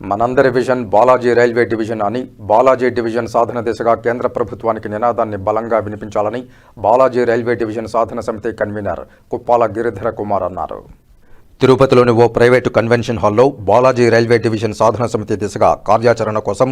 మనందరి vision Balaji railway division అని Balaji division సాధన దిశగా కేంద్ర ప్రభుత్వానికి నినాదాన్ని బలంగా వినిపించాలని బాలాజీ రైల్వే డివిజన్ సాధన సమితి కన్వీనర్ కుప్పాల గిరిధర కుమార్ అన్నారు. తిరుపతిలోని ఓ ప్రైవేటు కన్వెన్షన్ హాల్లో బాలాజీ రైల్వే డివిజన్ సాధన సమితి దిశగా కార్యాచరణ కోసం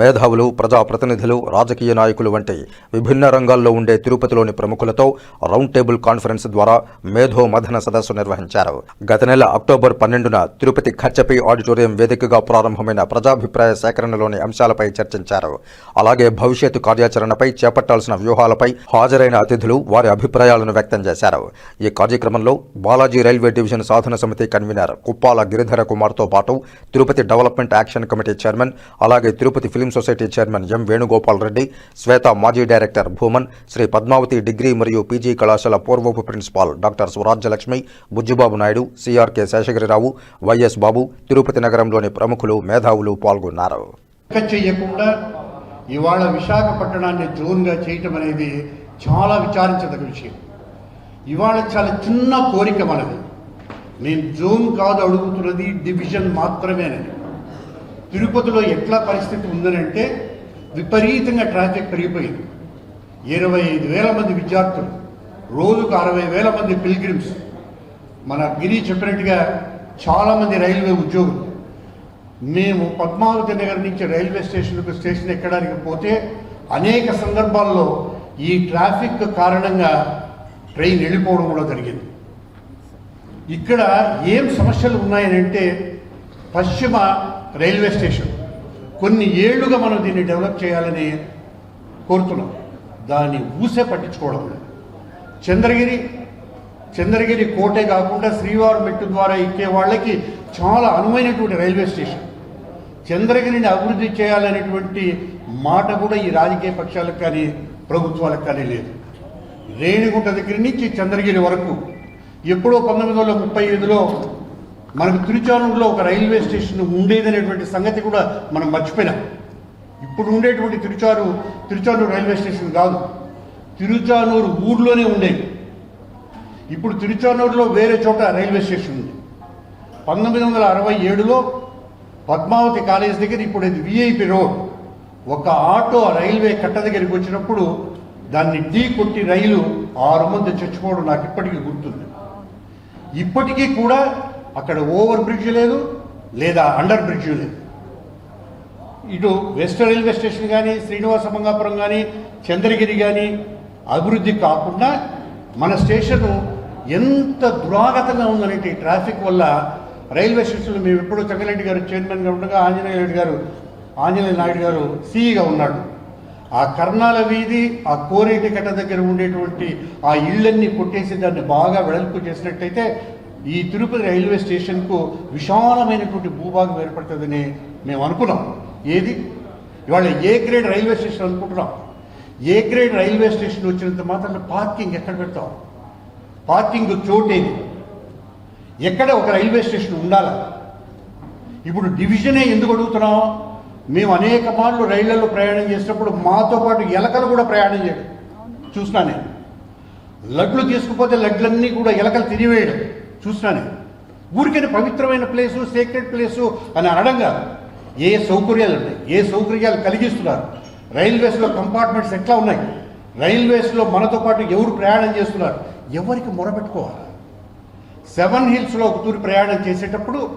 మేధావులు ప్రజాప్రతినిధులు రాజకీయ నాయకులు వంటి విభిన్న రంగాల్లో ఉండే తిరుపతిలోని ప్రముఖులతో రౌండ్ టేబుల్ కాన్ఫరెన్స్ ద్వారా మేధో మథన సదస్సు నిర్వహించారు. గత నెల అక్టోబర్ పన్నెండున తిరుపతి ఖర్చపై ఆడిటోరియం వేదికగా ప్రారంభమైన ప్రజాభిప్రాయ సేకరణలోని అంశాలపై చర్చించారు. అలాగే భవిష్యత్తు కార్యాచరణపై చేపట్టాల్సిన వ్యూహాలపై హాజరైన అతిథులు వారి అభిప్రాయాలను వ్యక్తం చేశారు. ఈ కార్యక్రమంలో బాలాజీ రైల్వే డివిజన్ సాధన సమితి కన్వీనర్ కుప్పాల గిరిధర కుమార్తో పాటు Tirupati development action committee chairman అలాగే Tirupati film society chairman M Venugopal Reddy Sweta మాజీ డైరెక్టర్ భూమన్ శ్రీ పద్మావతి డిగ్రీ మరియు పీజీ కళాశాల పూర్వపు principal doctor Swarajyalakshmi Bujjibabu Naidu CRK Seshagirirao YS Babu Tirupati నగరంలోని ప్రముఖులు మేధావులు పాల్గొన్నారు. చేయకుండా ఇవాళ విశాఖపట్టణాన్ని జోన్గా చేయటం అనేది చాలా విచారించదగ్గ విషయం. ఇవాళ చాలా చిన్న కోరిక మనది. నేను జోన్ కాదు అడుగుతున్నది డివిజన్ మాత్రమేనని. తిరుపతిలో ఎట్లా పరిస్థితి ఉందనంటే విపరీతంగా ట్రాఫిక్ పెరిగిపోయింది. ఇరవై ఐదు వేల మంది విద్యార్థులు రోజుకు అరవై వేల మంది పిల్గ్రిమ్స్. మన గిరి చెప్పినట్టుగా చాలామంది రైల్వే ఉద్యోగులు. మేము పద్మావతి నగర్ నుంచి రైల్వే స్టేషన్కు స్టేషన్ ఎక్కడానికి పోతే అనేక సందర్భాల్లో ఈ ట్రాఫిక్ కారణంగా ట్రైన్ వెళ్ళిపోవడం కూడా జరిగింది. ఇక్కడ ఏం సమస్యలు ఉన్నాయనంటే పశ్చిమ రైల్వే స్టేషన్. కొన్ని ఏళ్ళుగా మనం దీన్ని డెవలప్ చేయాలని కోరుతున్నాం. దాన్ని ఊసే పట్టించుకోవడం లేదు. చంద్రగిరి చంద్రగిరి కోటే కాకుండా శ్రీవారి మెట్టు ద్వారా ఎక్కే వాళ్ళకి చాలా అనువైనటువంటి రైల్వే స్టేషన్. చంద్రగిరిని అభివృద్ధి చేయాలనేటువంటి మాట కూడా ఈ రాజకీయ పక్షాలకు కానీ ప్రభుత్వాలకు కానీ లేదు. రేణిగుంట దగ్గర నుంచి చంద్రగిరి వరకు ఎప్పుడో పంతొమ్మిది వందల ముప్పై ఐదులో మనకు తిరుచానూరులో ఒక రైల్వే స్టేషన్ ఉండేదనేటువంటి సంగతి కూడా మనం మర్చిపోయినాం. ఇప్పుడు ఉండేటువంటి తిరుచారు తిరుచానూరు రైల్వే స్టేషన్ కాదు. తిరుచానూరు ఊర్లోనే ఉండేది. ఇప్పుడు తిరుచానూరులో వేరే చోట రైల్వే స్టేషన్ ఉంది. పంతొమ్మిది వందల అరవై ఏడులో పద్మావతి కాలేజ్ దగ్గర ఇప్పుడు ఇది విఐపి రోడ్. ఒక ఆటో రైల్వే కట్ట దగ్గరికి వచ్చినప్పుడు దాన్ని ఢీ కొట్టి రైలు ఆరు మంది చచ్చిపోవడం నాకు ఇప్పటికీ గుర్తుంది. ఇప్పటికీ కూడా అక్కడ ఓవర్ బ్రిడ్జ్ లేదు లేదా అండర్ బ్రిడ్జ్ లేదు. ఇటు వెస్ట్ రైల్వే స్టేషన్ కానీ శ్రీనివాస మంగాపురం కానీ చంద్రగిరి కానీ అభివృద్ధి కాకుండా మన స్టేషను ఎంత దురాగతంగా ఉందనేటి ట్రాఫిక్ వల్ల రైల్వే స్టేషన్లో మేము ఎప్పుడూ చంగరెడ్డి గారు చైర్మన్గా ఉండగా ఆంజనేయ రెడ్డి గారు ఆంజనేయ నాయుడు గారు సీఈగా ఉన్నాడు. ఆ కర్ణాల వీధి ఆ కోరేటి కట్ట దగ్గర ఉండేటువంటి ఆ ఇళ్ళన్నీ కొట్టేసి దాన్ని బాగా వెడల్పు చేసినట్టయితే ఈ తిరుపతి రైల్వే స్టేషన్కు విశాలమైనటువంటి భూభాగం ఏర్పడుతుందని మేము అనుకున్నాం. ఏది? ఇవాళ ఏ గ్రేడ్ రైల్వే స్టేషన్ అనుకుంటున్నాం? ఏ గ్రేడ్ రైల్వే స్టేషన్ వచ్చినంత మాత్రం పార్కింగ్ ఎక్కడ పెడతాం? పార్కింగ్ చోటేది ఎక్కడ ఒక రైల్వే స్టేషన్ ఉండాలి? ఇప్పుడు డివిజనే ఎందుకు అడుగుతున్నాం? మేము అనేక మార్లు రైళ్ళలో ప్రయాణం చేసినప్పుడు మాతో పాటు ఎలకలు కూడా ప్రయాణం చేయడం. చూసినా నేను. లడ్లు తీసుకుపోతే లడ్లన్నీ కూడా ఎలకలు తిరివేయడం చూసినా నేను. ఊరికైనా పవిత్రమైన ప్లేసు సీక్రెట్ ప్లేసు అని అనడం కాదు. ఏ సౌకర్యాలు ఉన్నాయి? ఏ సౌకర్యాలు కలిగిస్తున్నారు? రైల్వేస్లో కంపార్ట్మెంట్స్ ఎట్లా ఉన్నాయి? రైల్వేస్లో మనతో పాటు ఎవరు ప్రయాణం చేస్తున్నారు? ఎవరికి మొరపెట్టుకోవాలి? సెవెన్ హిల్స్లో ఒక తూరి ప్రయాణం చేసేటప్పుడు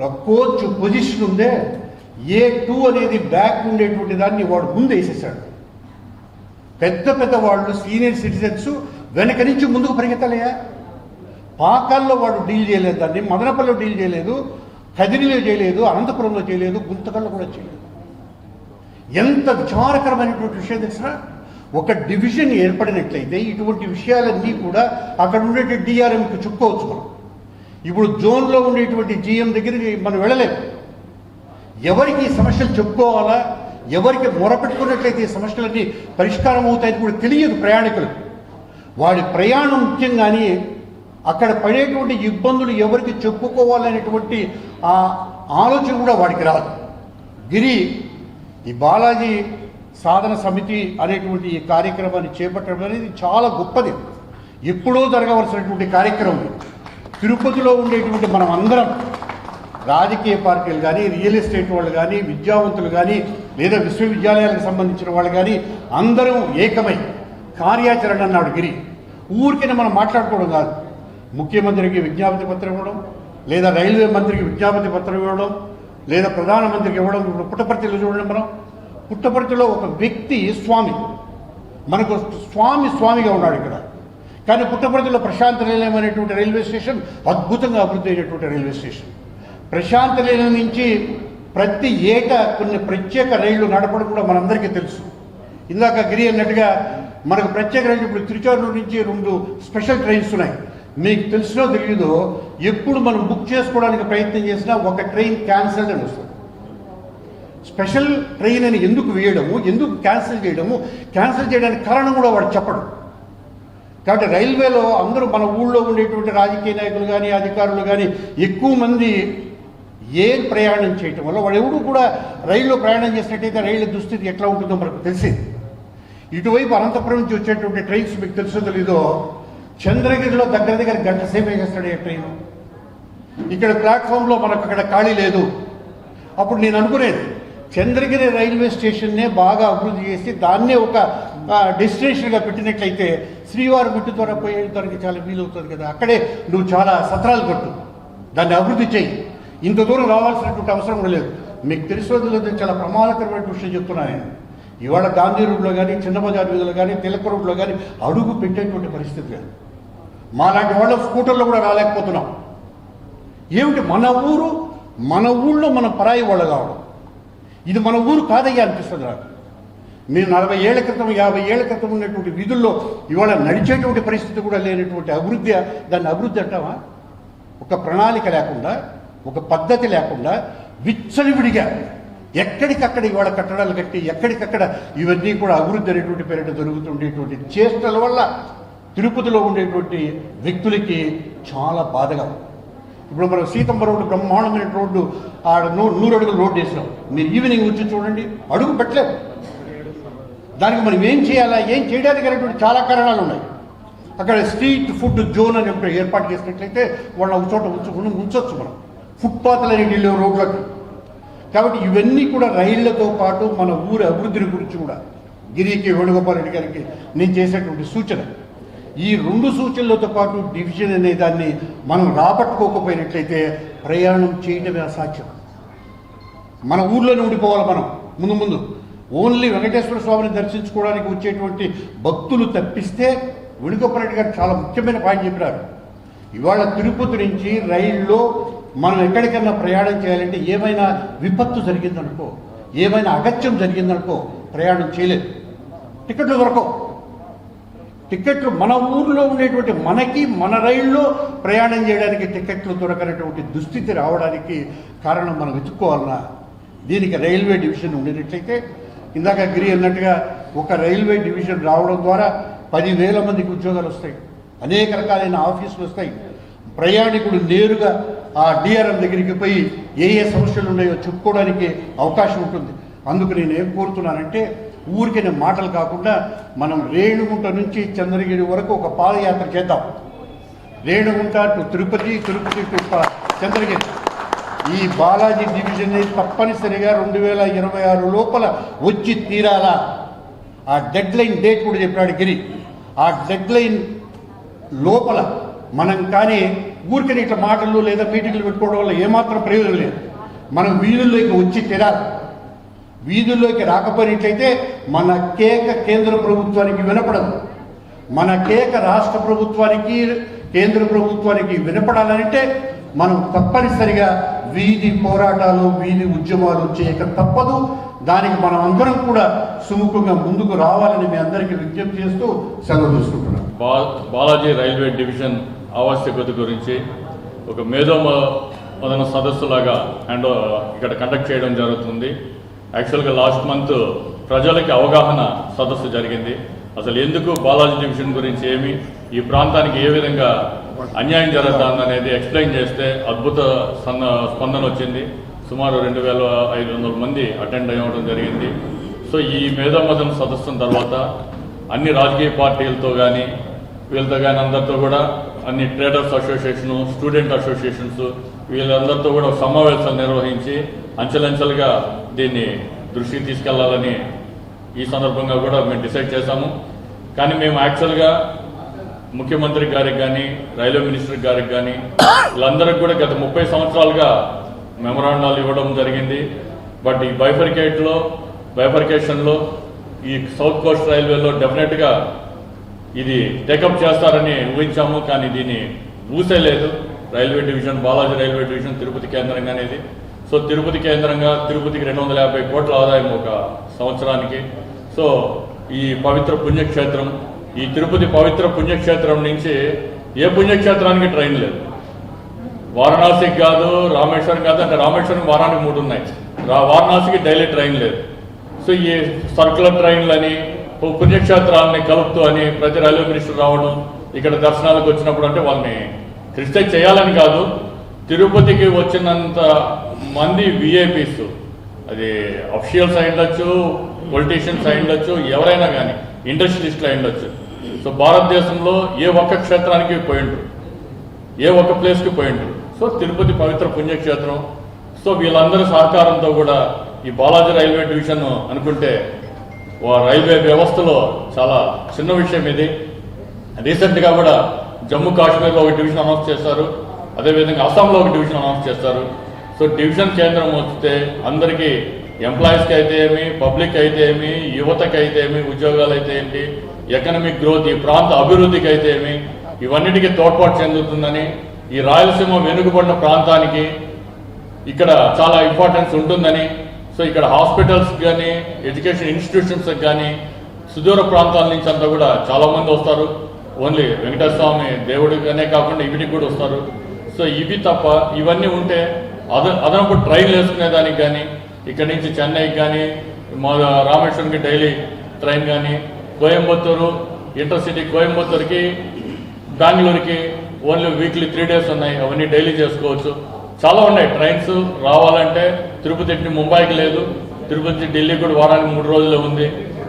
కోచ్ పొజిషన్ ఉందే ఏ టూ అనేది బ్యాక్ ఉండేటువంటి దాన్ని వాడు ముందు వేసేసాడు. పెద్ద పెద్ద వాళ్ళు సీనియర్ సిటిజన్స్ వెనక నుంచి ముందుకు పరిగెత్తలేయా? పాకాల్లో వాడు డీల్ చేయలేదు దాన్ని మదనపల్లిలో డీల్ చేయలేదు కదిరిలో చేయలేదు అనంతపురంలో చేయలేదు గుంతకల్లో కూడా చేయలేదు. ఎంత విచారకరమైనటువంటి విషయం తెలిసిన ఒక డివిజన్ ఏర్పడినట్లయితే ఇటువంటి విషయాలన్నీ కూడా అక్కడ ఉండే డిఆర్ఎంకి చుక్కోవచ్చు మనం. ఇప్పుడు జోన్లో ఉండేటువంటి జిఎం దగ్గరికి మనం వెళ్ళలేము. ఎవరికి ఈ సమస్యలు చెప్పుకోవాలా? ఎవరికి మొరపెట్టుకున్నట్లయితే ఈ సమస్యలన్నీ పరిష్కారం అవుతాయని కూడా తెలియదు ప్రయాణికులకు వాడి ప్రయాణం ముఖ్యం కానీ అక్కడ పడేటువంటి ఇబ్బందులు ఎవరికి చెప్పుకోవాలనేటువంటి ఆ ఆలోచన కూడా వాడికి రాదు. గిరి ఈ బాలాజీ సాధన సమితి అనేటువంటి ఈ కార్యక్రమాన్ని చేపట్టడం అనేది చాలా గొప్పది. ఎప్పుడో జరగవలసినటువంటి కార్యక్రమం. తిరుపతిలో ఉండేటువంటి మనం అందరం రాజకీయ పార్టీలు కానీ రియల్ ఎస్టేట్ వాళ్ళు కానీ విద్యావంతులు కానీ లేదా విశ్వవిద్యాలయాలకు సంబంధించిన వాళ్ళు కానీ అందరూ ఏకమై కార్యాచరణ అన్నాడు గిరి. ఊరికైనా మనం మాట్లాడుకోవడం కాదు. ముఖ్యమంత్రికి విజ్ఞాపతి పత్రం ఇవ్వడం లేదా రైల్వే మంత్రికి విజ్ఞాపతి పత్రం ఇవ్వడం లేదా ప్రధానమంత్రికి ఇవ్వడం ఇప్పుడు పుట్టపర్తిలో చూడండి మనం. పుట్టపర్తిలో ఒక వ్యక్తి స్వామి. మనకు స్వామి స్వామిగా ఉన్నాడు ఇక్కడ. కానీ పుట్టపర్తిలో ప్రశాంత నిలయం అనేటువంటి రైల్వే స్టేషన్ అద్భుతంగా అభివృద్ధి అయినటువంటి రైల్వే స్టేషన్. ప్రశాంత నిలయం నుంచి ప్రతి ఏటా కొన్ని ప్రత్యేక రైళ్ళు నడపడం కూడా మనందరికీ తెలుసు. ఇందాక గిరి అన్నట్టుగా మనకు ప్రత్యేక రైలు ఇప్పుడు తిరుచారూరు నుంచి రెండు స్పెషల్ ట్రైన్స్ ఉన్నాయి. మీకు తెలిసినో తెలియదో ఎప్పుడు మనం బుక్ చేసుకోవడానికి ప్రయత్నం చేసినా ఒక ట్రైన్ క్యాన్సిల్ అని వస్తుంది. స్పెషల్ ట్రైన్ అని ఎందుకు వేయడము ఎందుకు క్యాన్సిల్ చేయడము క్యాన్సిల్ చేయడానికి కారణం కూడా వాడు చెప్పడు. కాబట్టి రైల్వేలో అందరూ మన ఊళ్ళో ఉండేటువంటి రాజకీయ నాయకులు కానీ అధికారులు కానీ ఎక్కువ మంది ఏ ప్రయాణం చేయటం వల్ల వాడు ఎవడు కూడా రైల్లో ప్రయాణం చేసినట్టయితే రైలు దుస్థితి ఎట్లా ఉంటుందో మనకు తెలిసింది. ఇటువైపు అనంతపురం నుంచి వచ్చేటువంటి ట్రైన్స్ మీకు తెలుసో తెలీదో చంద్రగిరిలో దగ్గర దగ్గర గంట సేపు చేస్తాడు ఏ ట్రైన్. ఇక్కడ ప్లాట్ఫామ్లో మనకు అక్కడ ఖాళీ లేదు. అప్పుడు నేను అనుకునేది చంద్రగిరి రైల్వే స్టేషన్నే బాగా అభివృద్ధి చేసి దాన్నే ఒక డెస్టినేషన్గా పెట్టినట్లయితే శ్రీవారి గుట్టు ద్వారా పోయేదానికి చాలా వీలవుతుంది కదా. అక్కడే నువ్వు చాలా సత్రాలు కొట్టు. దాన్ని అభివృద్ధి చేయి ఇంత దూరం రావాల్సినటువంటి అవసరం కూడా లేదు. మీకు తెలిసిన చాలా ప్రమాదకరమైన విషయం చెప్తున్నా నేను. ఇవాళ గాంధీ రోడ్లో కానీ చిన్నబజార్ వీధిలో కానీ తిలక రోడ్లో కానీ అడుగు పెట్టేటువంటి పరిస్థితి లేదు. మాలాంటి వాళ్ళ స్కూటర్లో కూడా రాలేకపోతున్నాం. ఏమిటి? మన ఊరు మన ఊళ్ళో మన పరాయి వాళ్ళు కావడం. ఇది మన ఊరు కాదయ్యా అనిపిస్తుంది నాకు. మీరు నలభై ఏళ్ళ క్రితం యాభై ఏళ్ళ క్రితం ఉన్నటువంటి విధుల్లో ఇవాళ నడిచేటువంటి పరిస్థితి కూడా లేనటువంటి అభివృద్ధి దాన్ని అభివృద్ధి అంటావా? ఒక ప్రణాళిక లేకుండా ఒక పద్ధతి లేకుండా విచ్చలివిడిగా ఎక్కడికక్కడ ఇవాళ కట్టడాలు కట్టి ఎక్కడికక్కడ ఇవన్నీ కూడా అభివృద్ధి అనేటువంటి పేరిట జరుగుతుండేటువంటి చేష్టల వల్ల తిరుపతిలో ఉండేటువంటి వ్యక్తులకి చాలా బాధగా ఇప్పుడు మనం సీతమ్మ రోడ్డు బ్రహ్మాండమైన రోడ్డు ఆడ నూ నూరు అడుగులు రోడ్డు వేసినాం. మీరు ఈవినింగ్ వచ్చి చూడండి అడుగు పెట్టలేము దానికి మనం ఏం చేయాలా ఏం చేయడానికి అనేటువంటి చాలా కారణాలు ఉన్నాయి. అక్కడ స్ట్రీట్ ఫుడ్ జోన్ అని ఏర్పాటు చేసినట్లయితే వాళ్ళు ఒక చోట ఉంచుకుని ఉంచవచ్చు మనం. ఫుట్పాత్లు అనేవి రోడ్లకు రోడ్లకి. కాబట్టి ఇవన్నీ కూడా రైళ్ళతో పాటు మన ఊరి అభివృద్ధిని గురించి కూడా గిరికి వేణుగోపాల్ రెడ్డి గారికి నేను చేసేటువంటి సూచన. ఈ రెండు సూచనలతో పాటు డివిజన్ అనే దాన్ని మనం రాబట్టుకోకపోయినట్లయితే ప్రయాణం చేయడమే అసాధ్యం. మన ఊర్లోనే ఉండిపోవాలి మనం ముందు ముందు. ఓన్లీ వెంకటేశ్వర స్వామిని దర్శించుకోవడానికి వచ్చేటువంటి భక్తులు తప్పిస్తే వెణుగోపారెడ్డి గారు చాలా ముఖ్యమైన పాయింట్ చెప్పినారు. ఇవాళ తిరుపతి నుంచి రైల్లో మనం ఎక్కడికైనా ప్రయాణం చేయాలంటే ఏమైనా విపత్తు జరిగిందనుకో ఏమైనా అగత్యం జరిగిందనుకో ప్రయాణం చేయలేదు. టికెట్లు దొరకవు. టికెట్లు మన ఊర్లో ఉండేటువంటి మనకి మన రైల్లో ప్రయాణం చేయడానికి టికెట్లు దొరకనటువంటి దుస్థితి రావడానికి కారణం మనం వెతుక్కోవాలన్నా దీనికి రైల్వే డివిజన్ ఉండేటట్లయితే ఇందాక గిరి అన్నట్టుగా ఒక రైల్వే డివిజన్ రావడం ద్వారా పదివేల మందికి ఉద్యోగాలు వస్తాయి. అనేక రకాలైన ఆఫీసులు వస్తాయి. ప్రయాణికుడు నేరుగా ఆ డిఆర్ఎం దగ్గరికి పోయి ఏ ఏ సమస్యలు ఉన్నాయో చెప్పుకోవడానికి అవకాశం ఉంటుంది. అందుకు నేను ఏం కోరుతున్నానంటే ఊరికే మాటలు కాకుండా మనం రేణుగుంట నుంచి చంద్రగిరి వరకు ఒక పాదయాత్ర చేద్దాం. Renigunta to Tirupati Tirupati to Chandragiri. ఈ బాలాజీ డివిజన్ అనేది తప్పనిసరిగా రెండు వేల ఇరవై ఆరు లోపల వచ్చి తీరాలా? ఆ డెడ్ లైన్ డేట్ కూడా చెప్పాడు గిరి. ఆ డెడ్ లైన్ లోపల మనం కానీ ఊరికని ఇట్లా మాటలు లేదా మీటింగ్లు పెట్టుకోవడం వల్ల ఏమాత్రం ప్రయోజనం లేదు. మనం వీధుల్లోకి వచ్చి తీరాలి. వీధుల్లోకి రాకపోయినట్లయితే మన కేక కేంద్ర ప్రభుత్వానికి వినపడదు. మన కేక రాష్ట్ర ప్రభుత్వానికి కేంద్ర ప్రభుత్వానికి వినపడాలంటే మనం తప్పనిసరిగా వీధి పోరాటాలు వీధి ఉద్యమాలు చేయక తప్పదు. దానికి మనం అందరం కూడా సుముఖంగా ముందుకు రావాలని మీ అందరికీ విజ్ఞప్తి చేస్తూ సెలవు తీసుకుంటున్నాను. బాలాజీ రైల్వే డివిజన్ ఆవశ్యకత గురించి ఒక మేధో మదన సదస్సులాగా అండ్ ఇక్కడ కండక్ట్ చేయడం జరుగుతుంది. యాక్చువల్గా లాస్ట్ మంత్ ప్రజలకి అవగాహన సదస్సు జరిగింది. అసలు ఎందుకు బాలాజీ డివిజన్ గురించి ఏమి ఈ ప్రాంతానికి ఏ విధంగా అన్యాయం జరుగుతుంది అనేది ఎక్స్ప్లెయిన్ చేస్తే అద్భుత స్పంద స్పందన వచ్చింది. సుమారు రెండు వేల ఐదు వందల మంది అటెండ్ అవ్వడం జరిగింది. సో ఈ మేధోమదన సదస్సు తర్వాత అన్ని రాజకీయ పార్టీలతో కానీ వీళ్ళతో కానీ అందరితో కూడా అన్ని ట్రేడర్స్ అసోసియేషను స్టూడెంట్ అసోసియేషన్స్ వీళ్ళందరితో కూడా సమావేశాలు నిర్వహించి అంచెలంచెలుగా దీన్ని దృష్టికి తీసుకెళ్ళాలని ఈ సందర్భంగా కూడా మేము డిసైడ్ చేశాము. కానీ మేము యాక్చువల్గా ముఖ్యమంత్రి గారికి కానీ రైల్వే మినిస్టర్ గారికి కానీ వీళ్ళందరికీ కూడా గత ముప్పై సంవత్సరాలుగా మెమరాండాలు ఇవ్వడం జరిగింది. బట్ ఈ బైఫర్కేట్లో బైఫర్కేషన్లో ఈ సౌత్ కోస్ట్ రైల్వేలో డెఫినెట్గా ఇది టేకప్ చేస్తారని ఊహించాము కానీ దీన్ని ఊసేలేదు railway division Balaji railway division Tirupati కేంద్రంగా అనేది. సో తిరుపతి కేంద్రంగా తిరుపతికి రెండు వందల యాభై కోట్ల ఆదాయం ఒక సంవత్సరానికి. సో ఈ పవిత్ర పుణ్యక్షేత్రం ఈ తిరుపతి పవిత్ర పుణ్యక్షేత్రం నుంచి ఏ పుణ్యక్షేత్రానికి ట్రైన్ లేదు. వారణాసికి కాదు రామేశ్వరం కాదు అంటే రామేశ్వరం వారానికి మూడు ఉన్నాయి రా- వారణాసికి డైలీ ట్రైన్ లేదు. సో ఈ సర్కులర్ ట్రైన్లని పు- పుణ్యక్షేత్రాలని కలుపుతూ అని ప్రతి రైల్వే మినిస్టర్ రావడం ఇక్కడ దర్శనాలకు వచ్చినప్పుడు అంటే వాళ్ళని క్రిస్టైజ్ చేయాలని కాదు తిరుపతికి వచ్చినంత మంది విఐపీస్ అది అఫిషియల్స్ అయి ఉండొచ్చు పొలిటీషియన్స్ అయి ఉండొచ్చు ఎవరైనా కానీ ఇండస్ట్రియలిస్టులు అయి ఉండొచ్చు. సో భారతదేశంలో ఏ ఒక్క క్షేత్రానికి పోయిండ్రు ఏ ఒక్క ప్లేస్కి పోయిండ్రు సో తిరుపతి పవిత్ర పుణ్యక్షేత్రం. సో వీళ్ళందరి సహకారంతో కూడా ఈ బాలాజీ రైల్వే డివిజన్ అనుకుంటే రైల్వే వ్యవస్థలో చాలా చిన్న విషయం ఇది. రీసెంట్గా కూడా జమ్మూ కాశ్మీర్లో ఒక డివిజన్ అనౌన్స్ చేస్తారు అదేవిధంగా అస్సాంలో ఒక డివిజన్ అనౌన్స్ చేస్తారు సో డివిజన్ కేంద్రం వస్తే అందరికీ ఎంప్లాయీస్కి అయితే ఏమి పబ్లిక్ అయితే ఏమి యువతకి అయితే ఏమి ఉద్యోగాలు అయితే ఏంటి ఎకనమిక్ గ్రోత్ ఈ ప్రాంత అభివృద్ధికి అయితే ఏమి ఇవన్నిటికీ తోడ్పాటు చెందుతుందని ఈ రాయలసీమ వెనుకబడిన ప్రాంతానికి ఇక్కడ చాలా ఇంపార్టెన్స్ ఉంటుందని సో ఇక్కడ హాస్పిటల్స్ కానీ ఎడ్యుకేషన్ ఇన్స్టిట్యూషన్స్ కానీ సుదూర ప్రాంతాల నుంచి అంతా కూడా చాలా మంది వస్తారు. ఓన్లీ వెంకటేశ్వర దేవుడిగానే కాకుండా ఇవిటికి కూడా వస్తారు. సో ఇవి తప్ప ఇవన్నీ ఉంటే అద అదనపు ట్రైన్లు వేసుకునేదానికి కానీ ఇక్కడ నుంచి చెన్నైకి కానీ మా రామేశ్వరంకి డైలీ ట్రైన్ కానీ కోయంబత్తూరు ఇంటర్సిటీ కోయంబత్తూరుకి బెంగళూరుకి ఓన్లీ వీక్లీ త్రీ డేస్ ఉన్నాయి. అవన్నీ డైలీ చేసుకోవచ్చు. చాలా ఉన్నాయి. ట్రైన్స్ రావాలంటే తిరుపతి టు ముంబైకి లేదు. తిరుపతి ఢిల్లీ కూడా వారానికి మూడు రోజులు ఉంది.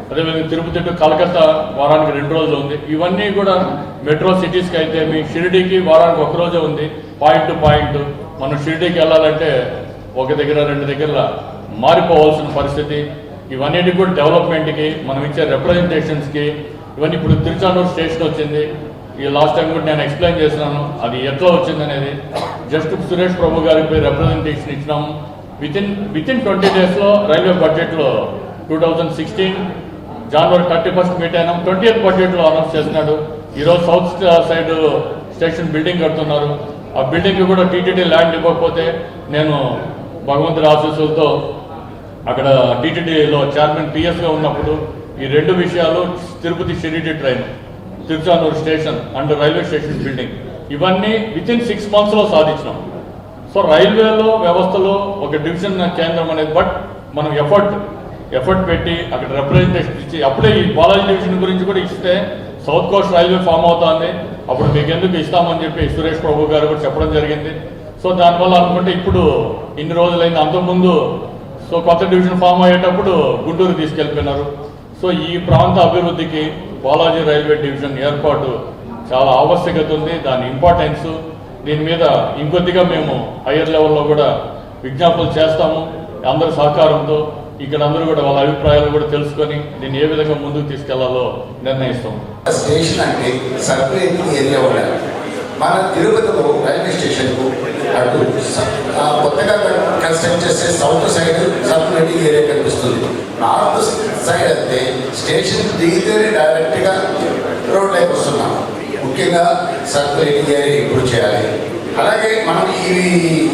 అదేవిధంగా తిరుపతి టు కలకత్తా వారానికి రెండు రోజులు ఉంది. ఇవన్నీ కూడా మెట్రో సిటీస్కి అయితే మీ షిరిడీకి వారానికి ఒక రోజే ఉంది. పాయింట్ టు పాయింట్ మనం షిరిడీకి వెళ్ళాలంటే ఒక దగ్గర రెండు దగ్గర మారిపోవాల్సిన పరిస్థితి. ఇవన్నిటికి కూడా డెవలప్మెంట్కి మనం ఇచ్చే రిప్రజెంటేషన్స్కి ఇవన్నీ ఇప్పుడు తిరుచానూరు స్టేషన్ వచ్చింది. ఈ లాస్ట్ టైం కూడా నేను ఎక్స్ప్లెయిన్ చేసినాను అది ఎట్లా వచ్చిందనేది. జస్ట్ సురేష్ ప్రభు గారికి పోయి రిప్రజెంటేషన్ ఇచ్చినాము. వితిన్ వితిన్ ట్వంటీ డేస్లో రైల్వే బడ్జెట్లో two thousand sixteen January thirty first meet అయినాం. ట్వంటీ ఎయిత్ బడ్జెట్లో అనౌన్స్ చేసినాడు. ఈరోజు సౌత్ సైడ్ స్టేషన్ బిల్డింగ్ కడుతున్నారు. ఆ బిల్డింగ్ కూడా టీటీడీ ల్యాండ్ ఇవ్వకపోతే నేను భగవంతుడి ఆశీస్సులతో అక్కడ టీటీడీలో చైర్మన్ పిఎస్గా ఉన్నప్పుడు ఈ రెండు విషయాలు Tirupati Shirdi train Tiruchanur station and railway station building. ఇవన్నీ విత్ ఇన్ సిక్స్ మంత్స్లో సాధించినాం. సో రైల్వేలో వ్యవస్థలో ఒక డివిజన్ కేంద్రం అనేది బట్ మనం ఎఫర్ట్ ఎఫర్ట్ పెట్టి అక్కడ రిప్రజెంటేషన్ ఇచ్చి అప్పుడే ఈ బాలాజీ డివిజన్ గురించి కూడా ఇస్తే సౌత్ కోస్ట్ రైల్వే ఫామ్ అవుతుంది. అప్పుడు మీకు ఎందుకు ఇస్తామని చెప్పి సురేష్ ప్రభు గారు కూడా చెప్పడం జరిగింది. సో దానివల్ల అనుకుంటే ఇప్పుడు ఇన్ని రోజులైంది. అంతకుముందు సో కొత్త డివిజన్ ఫామ్ అయ్యేటప్పుడు గుంటూరు తీసుకెళ్ళిపోయినారు. సో ఈ ప్రాంత అభివృద్ధికి బాలాజీ రైల్వే డివిజన్ ఏర్పాటు చాలా ఆవశ్యకత ఉంది. దాని ఇంపార్టెన్స్ దీని మీద ఇంకొద్దిగా మేము హయ్యర్ లెవెల్లో కూడా విజ్ఞాపనలు చేస్తాము అందరి సహకారంతో. ఇక్కడ అందరూ కూడా వాళ్ళ అభిప్రాయాలు కూడా తెలుసుకొని దీన్ని ఏ విధంగా ముందుకు తీసుకెళ్ళాలో నిర్ణయిస్తాం స్టేషన్ అంటే సర్క్యులేటింగ్ ఏరియా మన తిరుపతిలో రైల్వే స్టేషన్కు అటు ఆ కొత్తగా కన్స్ట్రక్ట్ చేసే సౌత్ సైడ్ సర్క్యులేటింగ్ ఏరియా కనిపిస్తుంది. నార్త్ సైడ్ అయితే స్టేషన్ దిగితేనే డైరెక్ట్గా రోడ్ లైక్ వస్తున్నాం. ముఖ్యంగా సర్క్యులేటింగ్ ఏరియా ఇంప్రూవ్ చేయాలి. అలాగే మనం ఈ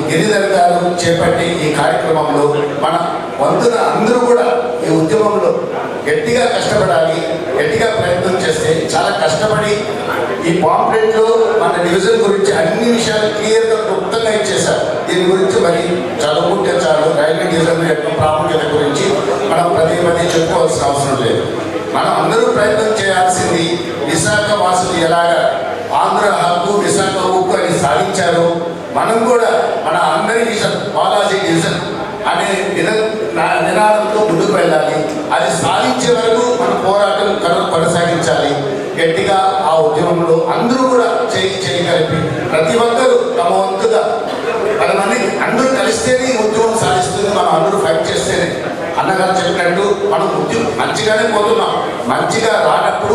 గిరిధర్ గారు చేపట్టి ఈ కార్యక్రమంలో మన వంతున అందరూ కూడా ఈ ఉద్యమంలో గట్టిగా కష్టపడాలి గట్టిగా ప్రయత్నం చేస్తే చాలా కష్టపడి ఈ పాంప్లెట్లో మన డివిజన్ గురించి అన్ని విషయాలు క్లియర్గా క్లుప్తంగా ఇచ్చేశారు. దీని గురించి మరి చదువుకుంటే చాలు రైల్వే డివిజన్ యొక్క ప్రాముఖ్యత గురించి మనం పదే పదే చెప్పుకోవాల్సిన అవసరం లేదు. మనం అందరూ ప్రయత్నం చేయాల్సింది విశాఖ వాసులు ఎలాగా ఆంధ్ర హక్కు విశాఖ హక్కు అని సాధించారు. మనం కూడా మన అందరి విజన్ బాలాజీ డివిజన్ అనే నా- నినాదంతో ముందుకు వెళ్ళాలి. అది సాధించే వరకు మన పోరాటం కను కొనసాగించాలి. గట్టిగా ఆ ఉద్యమంలో అందరూ కూడా చేయి చేయి కలిపి ప్రతి ఒక్కరూ తమ వంతుగా పది మంది అందరూ కలిస్తేనే ఈ ఉద్యమం సాధిస్తుంది. మనం అందరూ ఫైట్ చేస్తేనే. అన్నగారు చెప్పినట్టు మనం ఉద్యమం మంచిగానే పోతున్నాం. మంచిగా రానప్పుడు